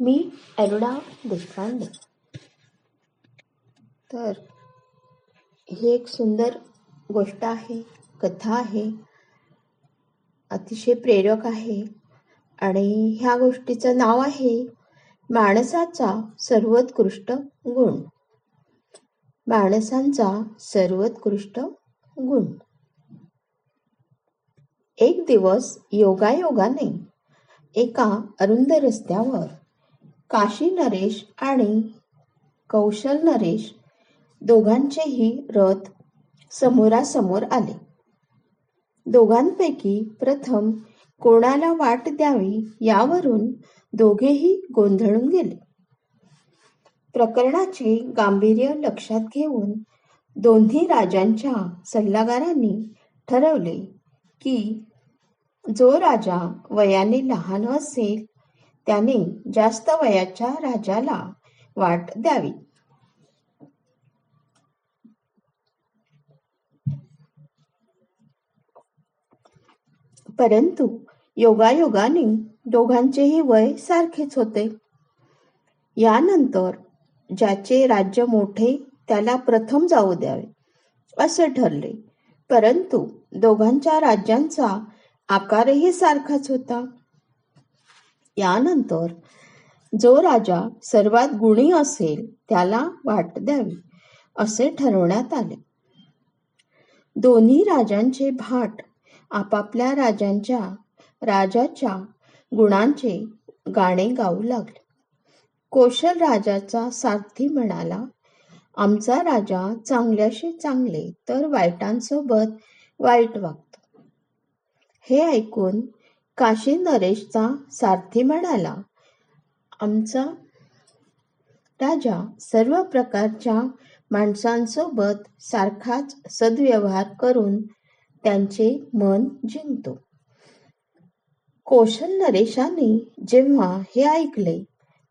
मी अरुणा देशपांडे. तर ही एक सुंदर गोष्ट आहे कथा आहे अतिशय प्रेरक आहे आणि ह्या गोष्टीचं नाव आहे माणसाचा सर्वोत्कृष्ट गुण. माणसांचा सर्वोत्कृष्ट गुण. एक दिवस योगायोगाने एका अरुंद रस्त्यावर काशी नरेश आणि कौशल नरेश दोघांचेही रथ समोरासमोर आले. दोघांपैकी प्रथम कोणाला वाट द्यावी यावरून दोघेही गोंधळून गेले. प्रकरणाचे गांभीर्य लक्षात घेऊन दोन्ही राजांच्या सल्लागारांनी ठरवले की जो राजा वयाने लहान असेल त्याने जास्त वयाच्या राजाला वाट द्यावी. परंतु योगायोगाने दोघांचेही वय सारखेच होते. यानंतर ज्याचे राज्य मोठे त्याला प्रथम जाऊ द्यावे असे ठरले. परंतु दोघांच्या राज्यांचा आकारही सारखाच होता. यानंतर जो राजा सर्वात गुणी असेल त्याला वाट द्यावी असे ठरवण्यात आले. दोन्ही राजांचे भाट आपापल्या राजांच्या राजाच्या गुणांचे गाणे गाऊ लागले. कोशल राजाचा सारथी म्हणाला आमचा राजा चांगल्याशी चांगले तर वाईटांसोबत वाईट वागतो. हे ऐकून काशी नरेशचा सारथी म्हणाला आमचा राजा सर्व प्रकारच्या माणसांसोबत सारखाच सद्व्यवहार करून त्यांचे मन जिंकतो. कौशल नरेशाने जेव्हा हे ऐकले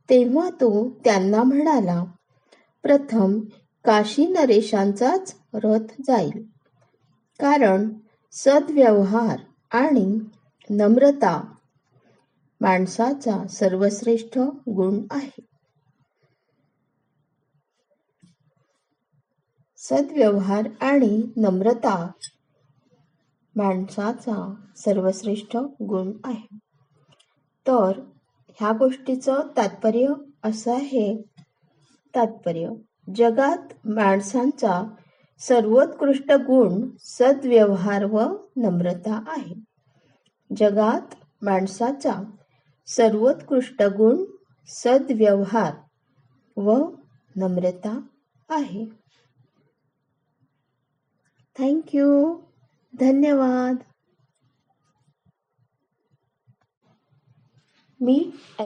तेव्हा तो त्यांना म्हणाला प्रथम काशी नरेशांचाच रथ जाईल कारण सद्व्यवहार आणि नम्रता माणसाचा सर्वश्रेष्ठ गुण आहे. सद्व्यवहार आणि नम्रता माणसाचा सर्वश्रेष्ठ गुण आहे. तर ह्या गोष्टीचं तात्पर्य असं आहे. तात्पर्य जगात माणसांचा सर्वोत्कृष्ट गुण सद्व्यवहार व नम्रता आहे. जगात माणसाचा सर्वोत्कृष्ट गुण सद्व्यवहार व नम्रता आहे. थँक्यू धन्यवाद. मी